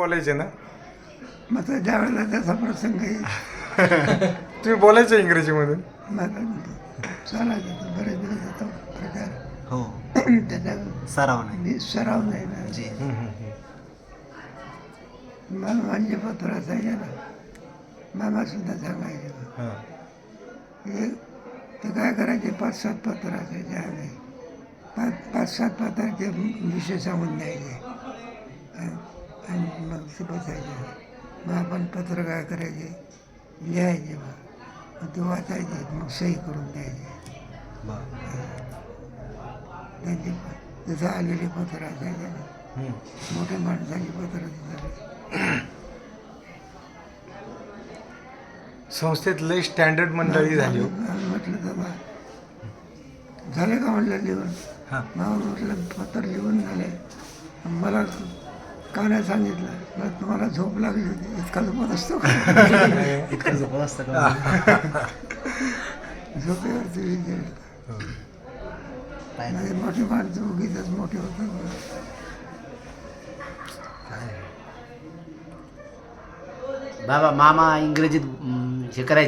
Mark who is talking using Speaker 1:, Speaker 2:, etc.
Speaker 1: बोलायचे ना?
Speaker 2: मग तर ज्या वेळेला त्याचा प्रसंग येईल.
Speaker 1: तुम्ही बोलायचे इंग्रजीमधून?
Speaker 2: मग चालायचं तर बरेच दिवस होतो प्रकार.
Speaker 3: हो.
Speaker 2: त्याचा
Speaker 3: सराव नाही.
Speaker 2: मी सराव नाही ना.
Speaker 3: जी.
Speaker 2: मग म्हणजे पत्र असायचे ना. मामा सुद्धा सांगायचे
Speaker 1: हां.
Speaker 2: हे ते काय करायचे? पाच सात पत्र असायचे आम्ही. पाच पाच सात पत्राचे विषय सांगून द्यायचे. आणि मग ते बसायचे मग आपण पत्र काय करायचे लिहायचे मग ते वाचायचे मग सही करून द्यायचे. त्यांची जसं आलेले पत्र असायचे. मोठ्या माणसाची पत्र
Speaker 1: संस्थेत लय स्टँडर्ड मंडळी झाली हो.
Speaker 2: म्हटलं तर बा झाले का म्हटलं लिहून?
Speaker 3: हां.
Speaker 2: मग म्हटलं पत्र लिहून झाले मला का नाही सांगितलं. मला तुम्हाला झोप लागली होती. इतका झोपत असतो
Speaker 3: इतकं झोपत असतं का?
Speaker 2: झोपेवरती विचार माझे मोठे माणसं उगीच मोठे होतात.
Speaker 4: बाबा मामा इंग्रजीत हे करायचे.